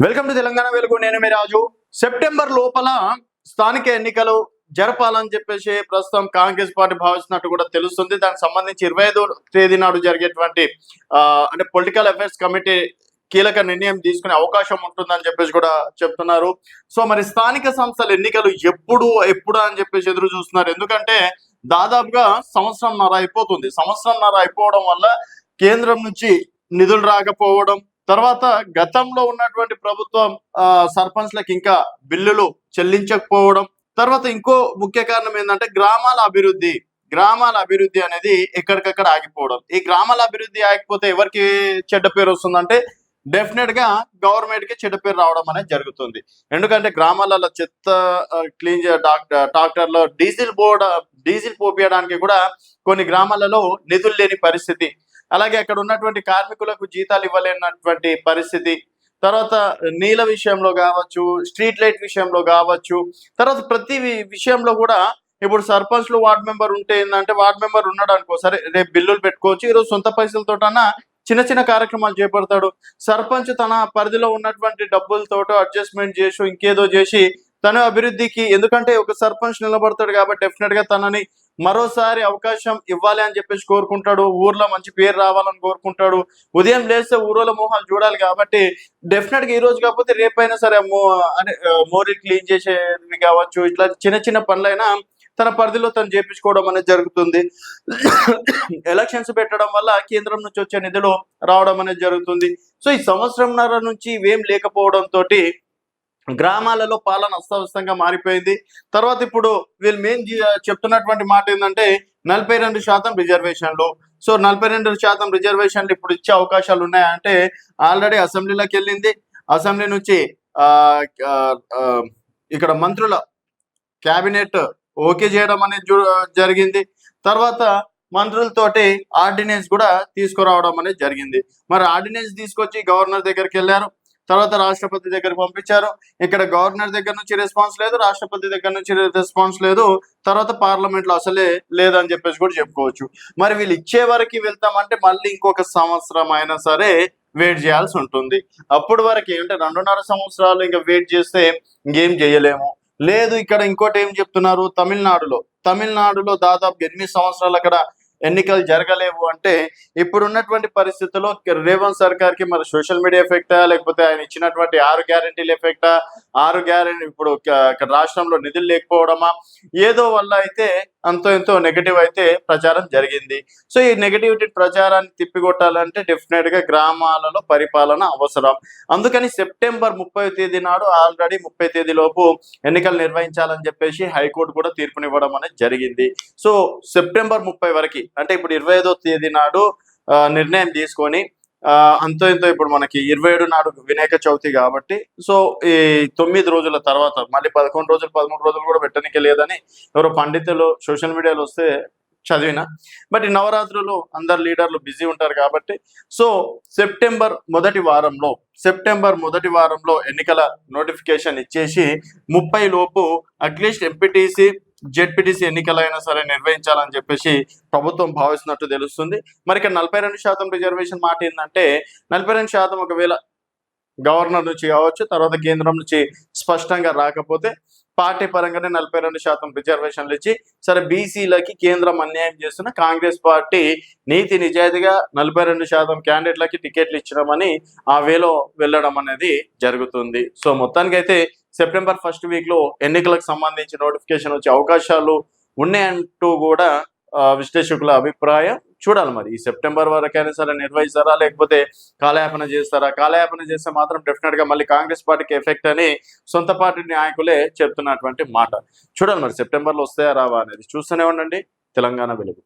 Welcome to Telangana వెలుగు. నేను మీ రాజు. September లోపల స్థానిక ఎన్నికలు జరపాలని చెప్పేసి ప్రస్తుతం కాంగ్రెస్ పార్టీ భావిస్తున్నట్టు కూడా తెలుస్తుంది. దానికి సంబంధించి ఇరవై ఐదో తేదీ నాడు జరిగేటువంటి ఆ, అంటే పొలిటికల్ అఫైర్స్ కమిటీ కీలక నిర్ణయం తీసుకునే అవకాశం ఉంటుందని చెప్పేసి కూడా చెప్తున్నారు. సో మరి స్థానిక సంస్థల ఎన్నికలు ఎప్పుడు ఎప్పుడు అని చెప్పేసి ఎదురు చూస్తున్నారు. ఎందుకంటే దాదాపుగా సంవత్సరంన్నర అయిపోతుంది. సంవత్సరంన్నర అయిపోవడం వల్ల కేంద్రం నుంచి నిధులు రాకపోవడం తర్వాత గతంలో ఉన్నటువంటి ప్రభుత్వం ఆ, సర్పంచ్లకు ఇంకా బిల్లులు చెల్లించకపోవడం. తర్వాత ఇంకో ముఖ్య కారణం ఏంటంటే గ్రామాల అభివృద్ధి. గ్రామాల అభివృద్ధి అనేది ఎక్కడికక్కడ ఆగిపోవడం. ఈ గ్రామాల అభివృద్ధి ఆగిపోతే ఎవరికి చెడ్డ పేరు వస్తుందంటే డెఫినెట్గా గవర్నమెంట్కి చెడ్డ పేరు రావడం అనేది జరుగుతుంది. ఎందుకంటే గ్రామాలలో చెత్త క్లీన్ డాక్టర్ డాక్టర్లో డీజిల్ బోర్డ్ డీజిల్ పోపియడానికి కూడా కొన్ని గ్రామాలలో నిధులు లేని పరిస్థితి. అలాగే అక్కడ ఉన్నటువంటి కార్మికులకు జీతాలు ఇవ్వలేనటువంటి పరిస్థితి. తర్వాత నీళ్ళ విషయంలో కావచ్చు స్ట్రీట్ లైట్ విషయంలో కావచ్చు తర్వాత ప్రతి విషయంలో కూడా ఇప్పుడు సర్పంచ్లు వార్డ్ మెంబర్ ఉంటే ఏంటంటే వార్డ్ మెంబర్ ఉన్నాడు అనుకో సరే రేపు బిల్లులు పెట్టుకోవచ్చు ఈరోజు సొంత పైసలతోటన్నా చిన్న చిన్న కార్యక్రమాలు చేపడతాడు. సర్పంచ్ తన పరిధిలో ఉన్నటువంటి డబ్బులతోటో అడ్జస్ట్మెంట్ చేసి ఇంకేదో చేసి తన అభివృద్ధికి ఎందుకంటే ఒక సర్పంచ్ నిలబడతాడు కాబట్టి డెఫినెట్గా తనని మరోసారి అవకాశం ఇవ్వాలి అని చెప్పేసి కోరుకుంటాడు. ఊర్లో మంచి పేరు రావాలని కోరుకుంటాడు. ఉదయం లేస్తే ఊరోల మొహాలు చూడాలి కాబట్టి డెఫినెట్గా ఈ రోజు కాకపోతే రేపైనా సరే మో అంటే మోరీ క్లీన్ చేసేది కావచ్చు ఇట్లా చిన్న చిన్న పనులైనా తన పరిధిలో తను చేపించుకోవడం అనేది జరుగుతుంది. ఎలక్షన్స్ పెట్టడం వల్ల కేంద్రం నుంచి వచ్చే నిధులు రావడం అనేది జరుగుతుంది. సో ఈ సంవత్సరంన్నర నుంచి ఇవేం లేకపోవడం తోటి గ్రామాలలో పాలన అస్తవ్యస్తంగా మారిపోయింది. తర్వాత ఇప్పుడు వీళ్ళు మెయిన్ చెప్తున్నటువంటి మాట ఏంటంటే నలభై రెండు శాతం రిజర్వేషన్లు. సో నలభై రెండు శాతం రిజర్వేషన్లు ఇప్పుడు ఇచ్చే అవకాశాలు ఉన్నాయంటే ఆల్రెడీ అసెంబ్లీలోకి వెళ్ళింది. అసెంబ్లీ నుంచి ఆ, ఇక్కడ మంత్రుల క్యాబినెట్ ఓకే చేయడం అనేది జరిగింది. తర్వాత మంత్రులతోటి ఆర్డినెన్స్ కూడా తీసుకురావడం అనేది జరిగింది. మరి ఆర్డినెన్స్ తీసుకొచ్చి గవర్నర్ దగ్గరికి వెళ్ళారు. తర్వాత రాష్ట్రపతి దగ్గరకు పంపించారు. ఇక్కడ గవర్నర్ దగ్గర నుంచి రెస్పాన్స్ లేదు రాష్ట్రపతి దగ్గర నుంచి రెస్పాన్స్ లేదు. తర్వాత పార్లమెంట్లో అసలే లేదని చెప్పేసి కూడా చెప్పుకోవచ్చు. మరి వీళ్ళు ఇచ్చే వరకు వెళ్తామంటే మళ్ళీ ఇంకొక సంవత్సరం అయినా సరే వెయిట్ చేయాల్సి ఉంటుంది. అప్పటి వరకు ఏంటంటే రెండున్నర సంవత్సరాలు ఇంకా వెయిట్ చేస్తే ఇంకేం చేయలేము. లేదు ఇక్కడ ఇంకోటి ఏం చెప్తున్నారు? తమిళనాడులో. తమిళనాడులో దాదాపు ఎనిమిది సంవత్సరాలు అక్కడ ఎన్నికలు జరగలేవు అంటే ఇప్పుడు ఉన్నటువంటి పరిస్థితుల్లో రేవంత్ సర్కార్కి మరి సోషల్ మీడియా ఎఫెక్టా? లేకపోతే ఆయన ఇచ్చినటువంటి ఆరు గ్యారంటీలు ఎఫెక్టా? ఆరు గ్యారంటీ ఇప్పుడు ఇక్కడ రాష్ట్రంలో నిధులు లేకపోవడమా? ఏదో వల్ల అయితే అంతో ఎంతో నెగటివ్ అయితే ప్రచారం జరిగింది. సో ఈ నెగటివిటీ ప్రచారాన్ని తిప్పికొట్టాలంటే డెఫినెట్గా గ్రామాలలో పరిపాలన అవసరం. అందుకని సెప్టెంబర్ ముప్పై తేదీ నాడు ఆల్రెడీ ముప్పై తేదీ లోపు ఎన్నికలు నిర్వహించాలని చెప్పేసి హైకోర్టు కూడా తీర్పునివ్వడం అనేది జరిగింది. సో సెప్టెంబర్ ముప్పై వరకు అంటే ఇప్పుడు ఇరవై ఐదో తేదీ నాడు నిర్ణయం తీసుకొని అంతో ఇంతో ఇప్పుడు మనకి ఇరవై ఏడు నాడు వినాయక చవితి కాబట్టి సో ఈ తొమ్మిది రోజుల తర్వాత మళ్ళీ పదకొండు రోజులు పదమూడు రోజులు కూడా పెట్టడానికి లేదని ఎవరో పండితులు సోషల్ మీడియాలో వస్తే చదివిన. బట్ ఈ నవరాత్రులు అందరు లీడర్లు బిజీ ఉంటారు కాబట్టి సో సెప్టెంబర్ మొదటి వారంలో సెప్టెంబర్ మొదటి వారంలో ఎన్నికల నోటిఫికేషన్ ఇచ్చేసి ముప్పై లోపు అట్లీస్ట్ ఎంపీటీసీ జెడ్పీటీసీ ఎన్నికలైనా సరే నిర్వహించాలని చెప్పేసి ప్రభుత్వం భావిస్తున్నట్టు తెలుస్తుంది. మరి ఇక్కడ నలభై రెండు శాతం రిజర్వేషన్ మాట ఏంటంటే నలభై రెండు శాతం ఒకవేళ గవర్నర్ నుంచి కావచ్చు తర్వాత కేంద్రం నుంచి స్పష్టంగా రాకపోతే పార్టీ పరంగానే నలభై రెండు శాతం రిజర్వేషన్లు ఇచ్చి సరే బీసీలకి కేంద్రం అన్యాయం చేస్తున్న కాంగ్రెస్ పార్టీ నీతి నిజాయితీగా నలభై రెండు శాతం క్యాండిడేట్లకి టికెట్లు ఇచ్చినామని ఆ వేలో వెళ్ళడం అనేది జరుగుతుంది. సో మొత్తానికి అయితే సెప్టెంబర్ ఫస్ట్ వీక్లో ఎన్నికలకు సంబంధించి నోటిఫికేషన్ వచ్చే అవకాశాలు ఉన్నాయంటూ కూడా విశ్లేషకుల అభిప్రాయం. చూడాలి మరి ఈ సెప్టెంబర్ వరకైనా సరే నిర్వహిస్తారా లేకపోతే కాలయాపన చేస్తారా? కాలయాపన చేస్తే మాత్రం డెఫినెట్గా మళ్ళీ కాంగ్రెస్ పార్టీకి ఎఫెక్ట్ అని సొంత పార్టీ నాయకులే చెప్తున్నటువంటి మాట. చూడాలి మరి సెప్టెంబర్లో వస్తాయా రావా అనేది చూస్తూనే ఉండండి. తెలంగాణ వెలుగు.